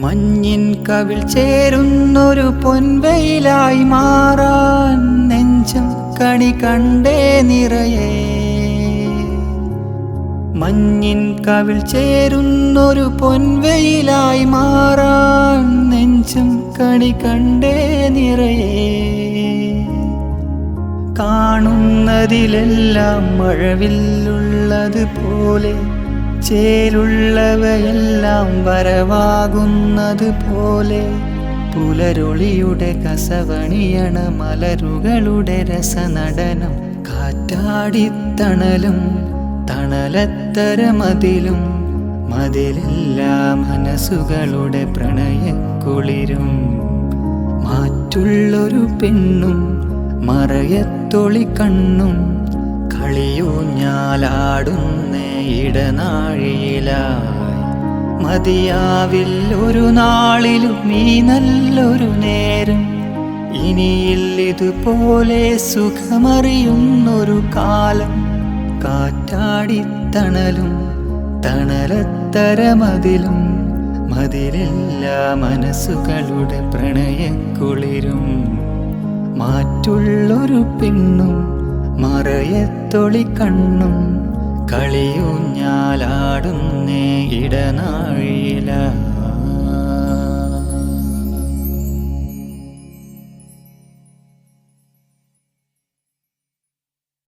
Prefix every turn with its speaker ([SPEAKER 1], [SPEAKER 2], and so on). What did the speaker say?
[SPEAKER 1] മഞ്ഞിൻ കവിൽ ചേരുന്നൊരു പൊൻവെയിലായി മാറാൻ നെഞ്ചം കണി കണ്ടേ നിറയേ. മഞ്ഞിൻ കവിൽ ചേരുന്നൊരു പൊൻവെയിലായി മാറാൻ നെഞ്ചം കണി കണ്ടേ നിറയേ. കാണുന്നതിലെല്ലാം മഴവില്ലുള്ളത് പോലെ ചേലുള്ളവയെല്ലാം വരവാകുന്നത് പോലെ പുലരൊളിയുടെ കസവണിയണ മലരുകളുടെ രസനടനം കാറ്റാടിത്തണലും തണലത്തരമതിലും മതിലെല്ലാ മനസ്സുകളുടെ പ്രണയക്കുളിരും മാറ്റുള്ളൊരു പെണ്ണും മറയത്തൊളി കണ്ണും കളിയൂഞ്ഞാലാടുന്ന ഇടനാഴിയിലായി മതിയാവിൽ ഒരു നാളിലും ഈ നല്ലൊരു നേരം. ഇനിയിൽ ഇതുപോലെ സുഖമറിയുന്നൊരു കാലം. കാറ്റാടിത്തണലും തണലത്തരമതിലും. മതിലെല്ലാ മനസ്സുകളുടെ പ്രണയക്കുളിരും. മാറ്റുള്ളൊരു പെണ്ണും മറയത്തൊളി കണ്ണും. കളിയൂഞ്ഞാലാടുന്നേ ഇടനാഴിയിലായി